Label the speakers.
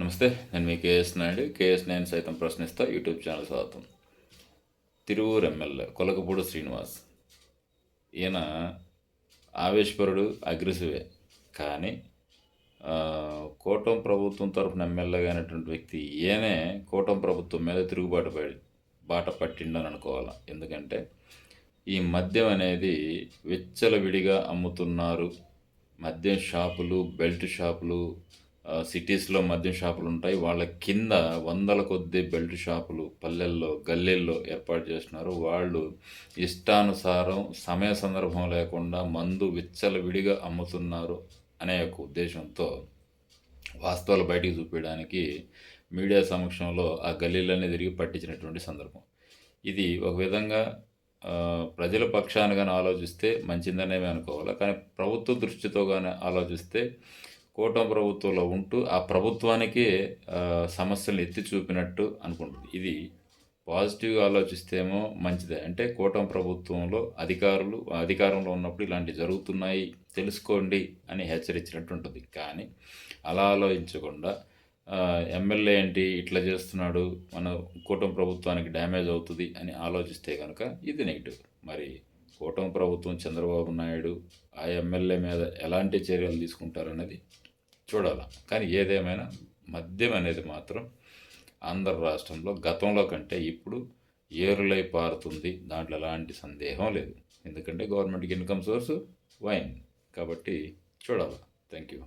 Speaker 1: నమస్తే నేను మీ KS Naidu. KS నేను సైతం ప్రశ్నిస్తా యూట్యూబ్ ఛానల్ స్వాగతం. తిరువూరు ఎమ్మెల్యే కొలకపూడి శ్రీనివాస్. ఈయన ఆవేశ్వరుడు అగ్రెసివే. కానీ కోటం కూటమి ప్రభుత్వం తరఫున ఎమ్మెల్యేగా అయినటువంటి వ్యక్తి ఈయనే కూటమి ప్రభుత్వం మీద తిరుగుబాటు పడి బాట పట్టిండని అనుకోవాలి. ఎందుకంటే ఈ మద్యం అనేది విచ్చలవిడిగా అమ్ముతున్నారు. మద్యం షాపులు బెల్ట్ షాపులు సిటీస్లో మద్యం షాపులు ఉంటాయి. వాళ్ళ కింద వందల కొద్ది బెల్ట్ షాపులు పల్లెల్లో గల్లెల్లో ఏర్పాటు చేస్తున్నారు. వాళ్ళు ఇష్టానుసారం సమయ సందర్భం లేకుండా మందు విచ్చలవిడిగా అమ్ముతున్నారు అనే ఒక ఉద్దేశంతో వాస్తవాలు బయటికి చూపించడానికి మీడియా సమక్షంలో ఆ గల్లీలన్నీ తిరిగి పట్టించినటువంటి సందర్భం. ఇది ఒక విధంగా ప్రజల పక్షాన కానీ ఆలోచిస్తే మంచిదనే అనుకోవాలి? కానీ ప్రభుత్వ దృష్టితో కానీ ఆలోచిస్తే కూటమి ప్రభుత్వంలో ఉంటూ ఆ ప్రభుత్వానికే సమస్యలను ఎత్తి చూపినట్టు అనుకుంటుంది. ఇది పాజిటివ్గా ఆలోచిస్తేమో మంచిదే. అంటే కూటమి ప్రభుత్వంలో అధికారులు అధికారంలో ఉన్నప్పుడు ఇలాంటివి జరుగుతున్నాయి తెలుసుకోండి అని హెచ్చరించినట్టు ఉంటుంది కానీ అలా ఆలోచించకుండా ఎమ్మెల్యే ఏంటి ఇట్లా చేస్తున్నాడు మన కూటమి ప్రభుత్వానికి డ్యామేజ్ అవుతుంది అని ఆలోచిస్తే కనుక ఇది నెగిటివ్. మరి కూటమి ప్రభుత్వం చంద్రబాబు నాయుడు ఆ ఎమ్మెల్యే మీద ఎలాంటి చర్యలు తీసుకుంటారనేది చూడాలి. కానీ ఏదేమైనా మద్యం అనేది మాత్రం ఆంధ్ర రాష్ట్రంలో గతంలో కంటే ఇప్పుడు ఏరులై పారుతుంది. దాంట్లో ఎలాంటి సందేహం లేదు. ఎందుకంటే గవర్నమెంట్కి ఇన్కమ్ సోర్సు వైన్. కాబట్టి చూడాలి. Thank you